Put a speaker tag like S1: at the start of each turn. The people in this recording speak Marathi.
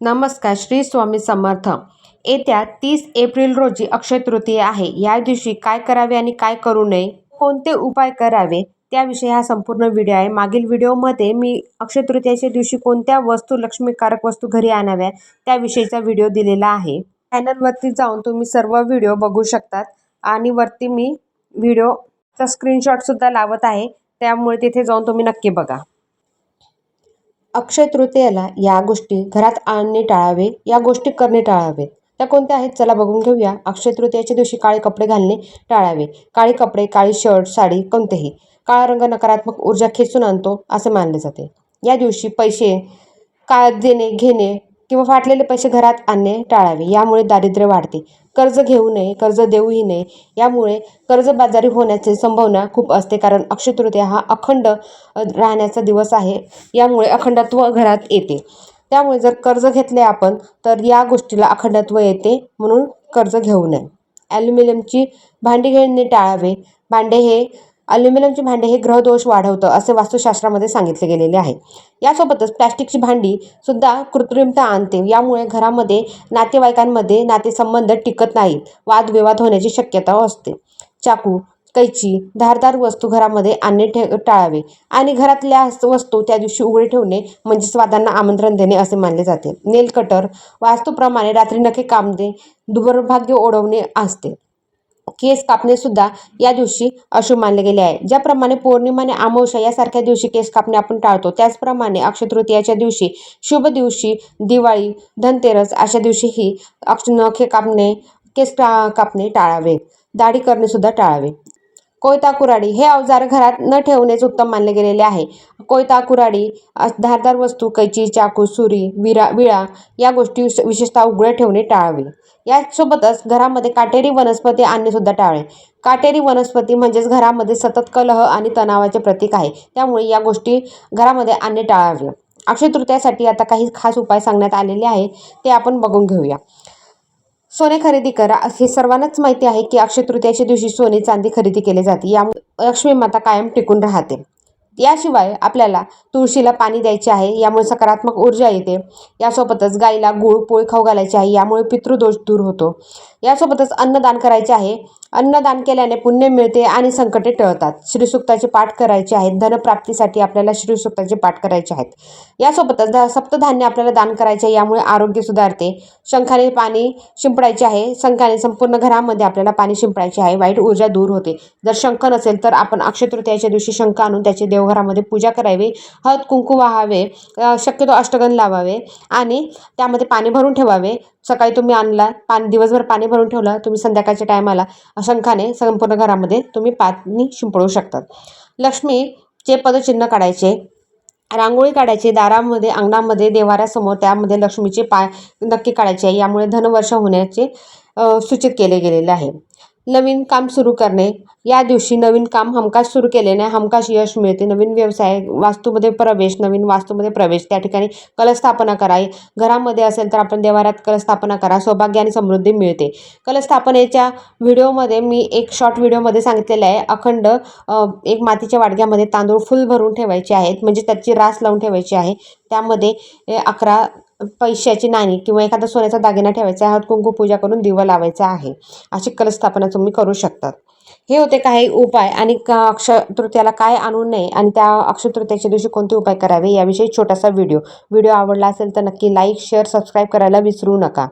S1: नमस्कार श्री स्वामी समर्थ. येत्या तीस एप्रिल रोजी अक्षय तृतीया आहे. या दिवशी काय करावे आणि काय करू नये कोणते उपाय करावे त्याविषयी हा संपूर्ण व्हिडिओ आहे. मागील व्हिडिओमध्ये मी अक्षय तृतीयाच्या दिवशी कोणत्या वस्तू लक्ष्मीकारक वस्तू घरी आणाव्या त्याविषयीचा व्हिडिओ दिलेला आहे. चॅनलवरती जाऊन तुम्ही सर्व व्हिडिओ बघू शकतात आणि वरती मी व्हिडिओचा स्क्रीनशॉटसुद्धा लावत आहे. त्यामुळे तिथे जाऊन तुम्ही नक्की बघा. अक्षय तृतीयेला या गोष्टी घरात आणणे टाळावे या गोष्टी करणे टाळावेत. त्या कोणत्या आहेत? चला बघून घेऊया. अक्षय तृतीयाच्या दिवशी काळे कपडे घालणे टाळावे. काळे कपडे काळी शर्ट साडी कोणतेही. काळा रंग नकारात्मक ऊर्जा खेचून आणतो असे मानले जाते. या दिवशी पैसे का देणे घेणे किंवा फाटलेले पैसे घरात आणणे टाळावे. यामुळे दारिद्र्य वाढते. कर्ज घेऊ नये कर्ज देऊही नये. यामुळे कर्जबाजारी होण्याची संभावना खूप असते कारण अक्षयतृतीया हा अखंड राहण्याचा दिवस आहे. यामुळे अखंडत्व घरात येते. त्यामुळे जर कर्ज घेतले आपण तर या गोष्टीला अखंडत्व येते म्हणून कर्ज घेऊ नये. ॲल्युमिनियमची भांडी घेणे टाळावे. भांडे हे अल्युमिनियमची भांडे हे ग्रहदोष वाढवतं असे वास्तुशास्त्रामध्ये सांगितले गेलेले आहे. यासोबतच प्लॅस्टिकची भांडी सुद्धा कृत्रिमता आणते. यामुळे घरामध्ये नातेवाईकांमध्ये नातेसंबंध टिकत नाहीत. वादविवाद होण्याची शक्यता असते. चाकू कैची धारदार वस्तू घरामध्ये आणणे ठे टाळावे. आणि घरातल्या वस्तू त्या दिवशी उघडे ठेवणे म्हणजे स्वादांना आमंत्रण देणे असे मानले जाते. नेल कटर वास्तूप्रमाणे रात्री नखे कामणे दुर्भाग्य ओढवणे असते. केस कापणे सुद्धा या दिवशी अशुभ मानले गेले आहे. ज्याप्रमाणे पौर्णिमा आणि अमावस्या यासारख्या दिवशी केस कापणे आपण टाळतो त्याचप्रमाणे अक्षय तृतीयाच्या दिवशी शुभ दिवशी दिवाळी धनतेरस अशा दिवशीही अक्ष नखे कापणे केस कापणे टाळावे. दाढी करणे सुद्धा टाळावे. कोयता कुराडी हे अवजार घरात न ठेवणेच उत्तम मानले गेलेले आहे. कोयता कुराडी धारदार वस्तू कैची चाकू सुरी विरा विळा या गोष्टी विश- विशेषतः उघड्या ठेवणे टाळावे. यासोबतच घरामध्ये काटेरी वनस्पती आणणे सुद्धा टाळे काटेरी वनस्पती म्हणजेच घरामध्ये सतत कलह आणि तणावाचे प्रतीक आहे. त्यामुळे या गोष्टी घरामध्ये आणणे टाळावे. अक्षय तृतीयासाठी आता काही खास उपाय सांगण्यात आलेले आहे ते आपण बघून घेऊया. सोने खरेदी करा. हे सर्वांनाच माहिती आहे की अक्षय तृतीयाच्या दिवशी सोने चांदी खरेदी केली जाते. यामुळे लक्ष्मी माता कायम टिकून राहते. याशिवाय आपल्याला तुळशीला पाणी द्यायचे आहे यामुळे सकारात्मक ऊर्जा येते. यासोबतच गाईला गुळ पोळी खाऊ घालायचे आहे यामुळे पितृदोष दूर होतो. यासोबतच अन्नदान करायचे आहे. अन्नदान केल्याने पुण्य मिळते आणि संकटे टळतात. श्रीसुक्ताचे पाठ करायचे आहेत. धनप्राप्तीसाठी आपल्याला श्रीसुक्ताचे पाठ करायचे आहेत. यासोबतच ध सप्तधान्य आपल्याला दान करायचे यामुळे आरोग्य सुधारते. शंखाने पाणी शिंपडायचे आहे. शंखाने संपूर्ण घरामध्ये आपल्याला पाणी शिंपडायचे आहे. वाईट ऊर्जा दूर होते. जर शंख नसेल तर आपण अक्षयतृतीयाच्या दिवशी शंख आणून त्याचे देवघरामध्ये पूजा करावी. हळद कुंकू वाहावे. शक्यतो अष्टगंध लावावे आणि त्यामध्ये पाणी भरून ठेवावे. सकाळी तुम्ही आणला पाणी दिवसभर पाणी भरून ठेवलं तुम्ही संध्याकाळच्या टायमाला शंखाने संपूर्ण घरामध्ये तुम्ही पाणी शिंपडू शकतात. लक्ष्मीचे पदचिन्ह काढायचे रांगोळी काढायची दारामध्ये अंगणामध्ये देवाऱ्यासमोर त्यामध्ये लक्ष्मीचे पाय नक्की काढायचे आहे यामुळे धनवर्ष होण्याचे सूचित केले गेलेले आहे. नवीन काम सुरू करणे. या दिवशी नवीन काम हमखास सुरू केल्याने हमखास यश मिळते. नवीन व्यवसाय वास्तूमध्ये प्रवेश नवीन वास्तूमध्ये प्रवेश. त्या ठिकाणी कलस्थापना करा घरामध्ये असेल तर आपण देवाऱ्यात कलस्थापना करा. सौभाग्य आणि समृद्धी मिळते. कलस्थापनेच्या व्हिडिओमध्ये मी एक शॉर्ट व्हिडिओमध्ये सांगितलेलं आहे. अखंड एक मातीच्या वाडग्यामध्ये तांदूळ फुल भरून ठेवायचे आहेत. म्हणजे त्याची रास लावून ठेवायची आहे. त्यामध्ये अकरा पैशाची नाणी किंवा एखादा सोन्याचा दागिना ठेवायचा आहे कुंकू पूजा करून दिवा लावायचा आहे. अशी कलस्थापना तुम्ही करू शकतात. हे होते काही उपाय आणि अक्षय तृतीयाला काय आणू नये आणि त्या अक्षय तृतीयाच्या दिवशी कोणते उपाय करावे याविषयी छोटासा व्हिडिओ. व्हिडिओ आवडला असेल तर नक्की लाईक शेअर सबस्क्राईब करायला विसरू नका.